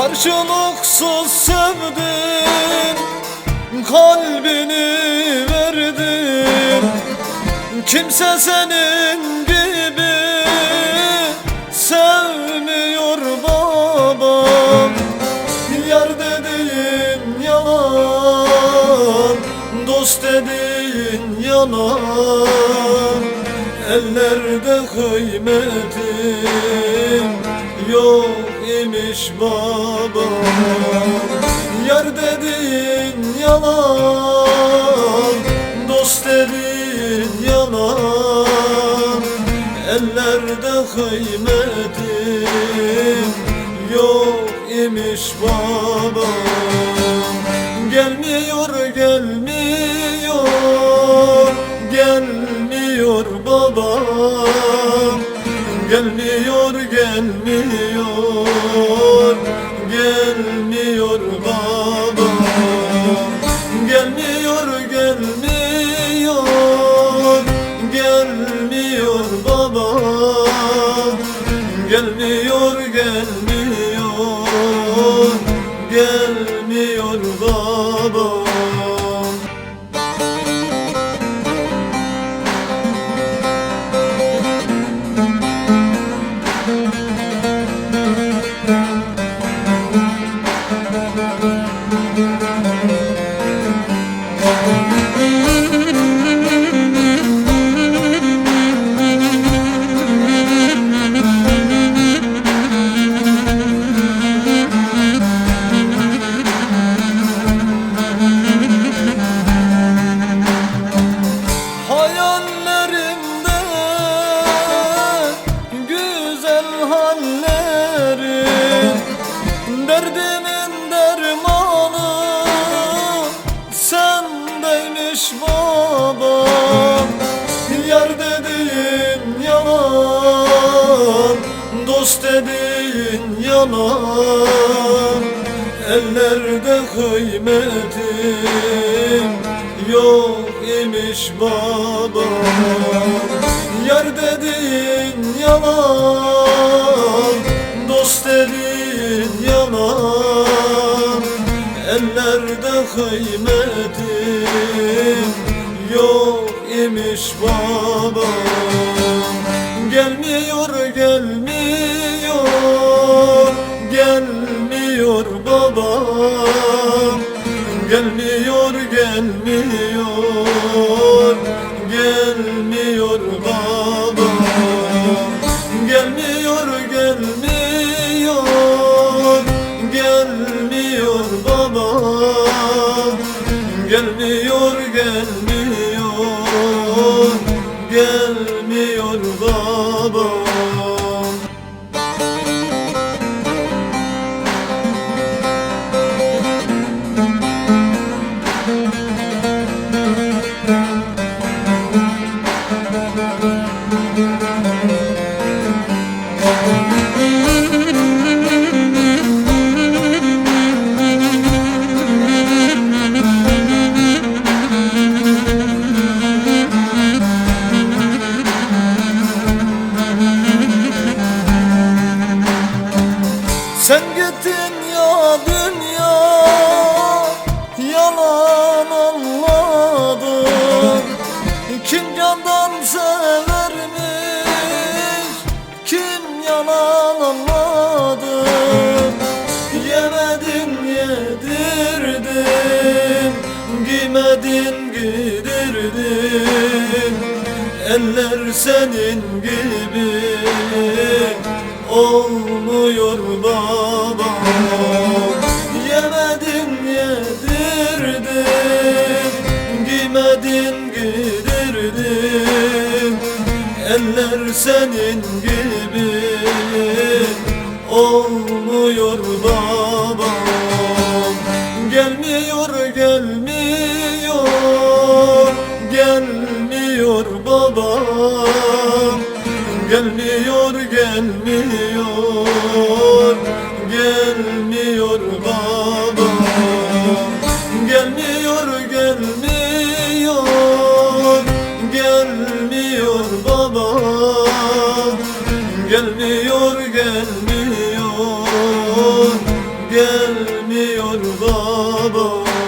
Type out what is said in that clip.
Karşılıksız sevdim Kalbini verdim. Kimse senin gibi Sevmiyor babam. Yar dediğin yalan Dost dediğin yalan. Ellerde kıymetim Yok imiş baba. Yar dediğin yalan Dost dediğin yalan. Ellerde kıymetim Yok imiş baba. Gelmiyor gelmiyor Gelmiyor babam Gelmiyor gelmiyor Gelmiyor gelmiyor. Gelmiyor babam Gelmiyor gelmiyor. Gelmiyor babam Müzik yalan Ellerde kıymetim yok imiş baba. Yar dediğin yalan Dost dediğin yalan. Ellerde kıymetim yok imiş baba. Gelmiyor gelmiyor Gelmiyor gelmiyor babam Gelmiyor gelmiyor Gelmiyor babam Gelmiyor gelmiyor Gelmiyor babam Sen gittin ya dünya Yalan anladım Kim candan severmiş Kim yalan anladı Yemedin yedirdin Giymedin giydirdin. Eller senin gibi olmuyor baba. Yemedin yedirdin Giymedin giydirdin Eller senin gibi. Olmuyor baba. Gelmiyor gelmiyor Gelmiyor gelmiyor babam Gelmiyor gelmiyor Gelmiyor babam Gelmiyor gelmiyor gelmiyor babam